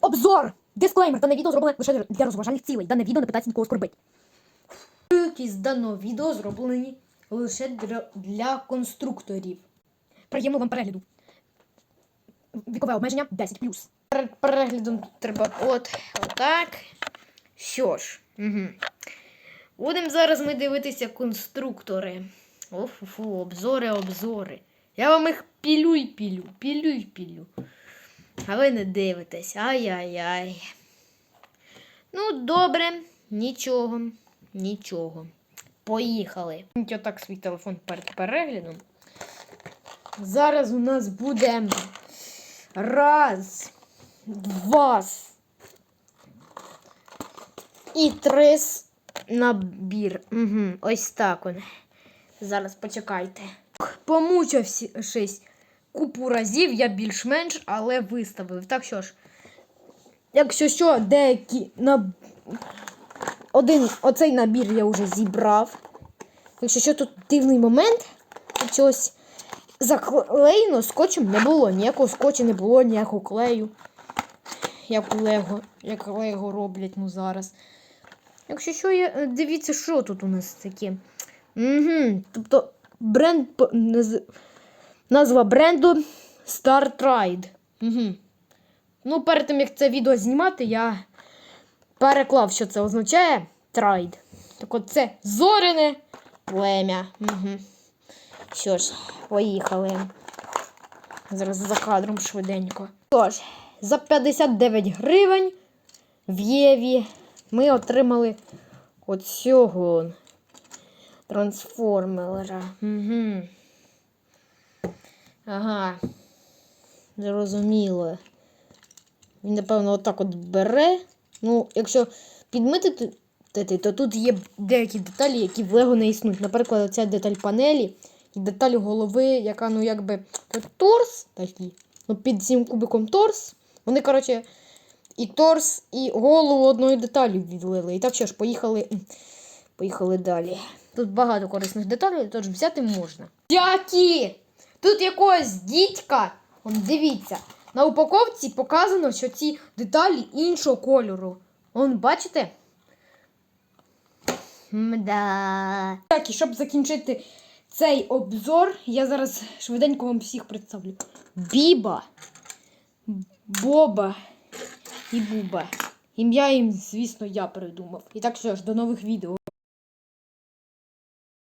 обзор! Дисклеймер, дане відео зроблене лише для розважальних цілей. Дане відео не питається нікого скорбить. З даного відео зроблені лише для, для конструкторів. Приємного вам перегляду. Вікове обмеження 10+. Перед переглядом треба от отак. Що ж, угу. будемо зараз ми дивитися конструктори. Офу-фу, обзори, обзори. Я вам їх пілю й пілю, пілю й пілю. А ви не дивитесь. Ай-яй-яй. Ну, добре, нічого, нічого. Поїхали. Отак свій телефон перед переглядом. Зараз у нас буде раз, два і три набір. Угу, ось так он. Зараз почекайте. Помучившись купу разів, я більш-менш, але виставив. Так що ж, якщо що, деякі на один оцей набір я вже зібрав. Якщо що, тут дивний момент, якщо заклеєно скотчем не було. Ніякого скотчу не було, ніякого клею. Як Лего, як Лего роблять ну зараз. Якщо що, є, е, дивіться, що тут у нас таке. Угу. Тобто бренд назва бренду Star Tride. Угу. Ну, перед тим, як це відео знімати, я переклав, що це означає Трайд. Так от це зоряне плем'я. Угу. Що ж, поїхали. Зараз за кадром швиденько. Тож, за 59 гривень в Єві ми отримали оцього трансформера. Угу. Ага. Зрозуміло. Він, напевно, отак от бере. Ну, якщо підмитити, то тут є деякі деталі, які в Лего не існують. Наприклад, оця деталь панелі і деталь голови, яка, ну, якби торс такий. Ну, під цим кубиком торс. Вони, коротше, і торс, і голову одною деталю відлили. І так що ж, поїхали, поїхали далі. Тут багато корисних деталей, тож взяти можна. Які? Тут якогось дідька. Он, дивіться. На упаковці показано, що ці деталі іншого кольору. Он, бачите? Мда. Так, і щоб закінчити цей обзор, я зараз швиденько вам всіх представлю. Біба, Боба і Буба. Ім'я їм, звісно, я придумав. І так що ж, до нових відео.